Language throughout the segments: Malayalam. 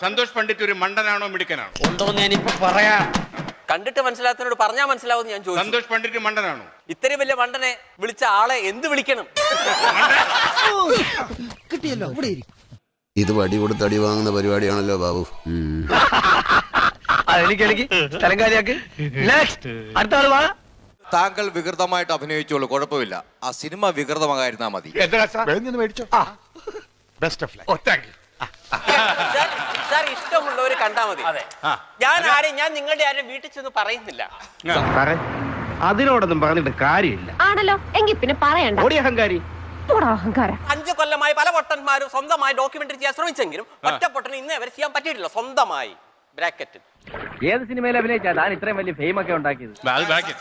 സന്തോഷ് പണ്ഡിറ്റ് ഒരു മണ്ടനാണോ മിടുക്കനാണോ? ഉണ്ടോന്ന് ഞാനിപ്പോ പറയാം. കണ്ടിട്ട് മനസ്സിലാത്തതിനോട് പറഞ്ഞാ മനസ്സിലാവും ഞാൻ ചോദിച്ചു. സന്തോഷ് പണ്ഡിറ്റ് മണ്ടനാണോ? ഇത്രയും വലിയ മണ്ടനെ വിളിച്ച ആളെ എന്ത് വിളിക്കണം? കിട്ടിയല്ലോ ഇത് വടി കൊടുത്ത് അടി വാങ്ങുന്ന പരിപാടിയാണല്ലോ ബാബു. താങ്കൾ വികൃതമായിട്ട് അഭിനയിച്ചോളൂ കുഴപ്പമില്ല. ആ സിനിമ വികൃതമായിരുന്നാ മതി. സാർ, ഇഷ്ടമുള്ളവർ കണ്ടാ മതി. അതെ. ഞാൻ ആരെയും ഞാൻ നിങ്ങളുടെ ആരും വീട്ടിൽ ചെന്ന് പറയുന്നില്ല അതിനോടൊന്നും പറഞ്ഞിട്ട് കാര്യമില്ല. ആണല്ലോ. എങ്കിൽ പിന്നെ പറയണ്ട. ഓടി അഹങ്കാരി. പോടാ അഹങ്കാര. അഞ്ചു കൊല്ലമായി പല പൊട്ടന്മാരും സ്വന്തമായി ഡോക്യുമെന്ററി ചെയ്യാൻ ശ്രമിച്ചെങ്കിലും ഒറ്റ പൊട്ടന് ഇന്നേ വരെ ചെയ്യാൻ പറ്റിയിട്ടില്ല. സ്വന്തമായി. ബ്രാക്കറ്റ് ഏത് സിനിമയിൽ അഭിനയിച്ചാ? താൻ ഇത്രയും വലിയ ഫെയിം ഒക്കെ ഉണ്ടാക്കിയത്. അത് ബാക്കി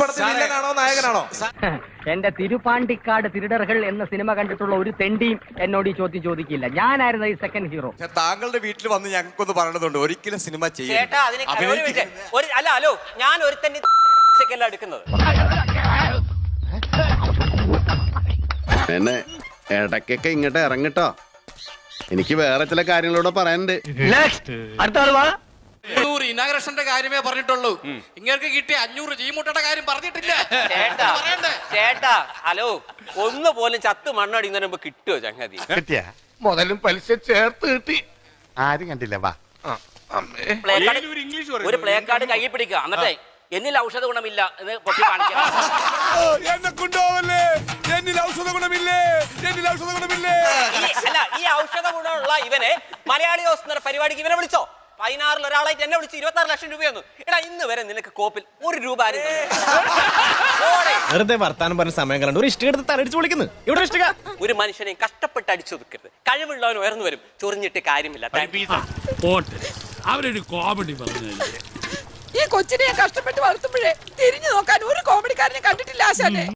പടത്തിൽ വില്ലനാണോ നായകനാണോ? എന്റെ തിരുപ്പാണ്ടിക്കാട് തിരുടറുകൾ എന്ന സിനിമ കണ്ടിട്ടുള്ള ഒരു തെണ്ടിയും എന്നോട് ഈ ചോദ്യം ചോദിക്കില്ല. ഞാനായിരുന്നു ഈ സെക്കൻഡ് ഹീറോ പക്ഷെ താങ്കളുടെ വീട്ടിൽ വന്ന് ഞങ്ങൾക്കൊന്ന് പറയണതുണ്ട് ഒരിക്കലും സിനിമ ചേട്ടാ അതിന് ഒരു അല്ല ഹലോ ഞാൻ ഒരു തന്നെ സെക്കൻഡിലാണ് എടുക്കുന്നത്. എന്നെ ഇടയ്ക്കൊക്കെ ഇങ്ങോട്ട് ഇറങ്ങിട്ടോ. എനിക്ക് വേറെ ചില കാര്യങ്ങളോട് പറയാനുണ്ട്. നെക്സ്റ്റ് അടുത്ത ആൾ വാ. ഇനാഗ്രേഷന്റെ കാര്യമേ പറഞ്ഞിട്ടുള്ളൂ. ഇങ്ങനെ കിട്ടിയ അഞ്ഞൂറ് ചീമുട്ടയുടെ കാര്യം പറഞ്ഞിട്ടില്ല. ചേട്ടാ ഹലോ ഒന്ന് പോലും ചത്ത് മണ്ണടിക്കുന്നതിന് മുമ്പ് കിട്ടുമോ ചങ്ങതി? കിട്ടിയ? മുതലും പലിശ ചേർത്ത് കിട്ടി. ആരും കണ്ടില്ല വാ. ഒരു ഇംഗ്ലീഷ് ഒരു പ്ലേ കാർഡ് കയ്യിൽ പിടിക്കുക. എന്നിട്ടേ എന്നിൽ ഔഷധ ഗുണമില്ല എന്ന് പൊട്ടി കാണിക്കാം എന്നെ കൊണ്ടുപോവല്ലേ? എന്നിൽ ഔഷധ ഗുണമില്ലേ? എന്നിൽ ഔഷധ ഗുണമില്ലേ? അല്ല ഈ ഔഷധ ഗുണമുള്ള ഇവനെ മലയാളി ഹൗസ് പരിപാടിക്ക് ഇവനെ വിളിച്ചോ? പതിനാറിൽ ഒരാളായിട്ട് എന്നെ വിളിച്ച് ഇരുപത്തി ആറ് ലക്ഷം രൂപയൊന്നും. എടാ ഇന്ന് വരെ നിനക്ക് കോപ്പിൽ ഒരു രൂപ ആരും. വെറുതെ വർത്താനം പറഞ്ഞ സമയം കളണ്ട് ഒരു ഇഷ്ടം എടുത്ത് തലടിച്ച് വിളിക്കുന്നു. ഇവിടെ ഇഷ്ടിക. ഒരു മനുഷ്യനെ കഷ്ടപ്പെട്ട് അടിച്ചൊതുക്കരുത് കഴിവുള്ളവൻ ഉയർന്നു വരും. ചൊറിഞ്ഞിട്ട് കാര്യമില്ല. അവരൊരു കോമഡി പറഞ്ഞു ഈ കൊച്ചിനെ കഷ്ടപ്പെട്ട് വളർത്തുമ്പോഴേ തിരിഞ്ഞു നോക്കാൻ ഒരു കോമഡിക്കാരനെ കണ്ടിട്ടില്ല ആശാനെ.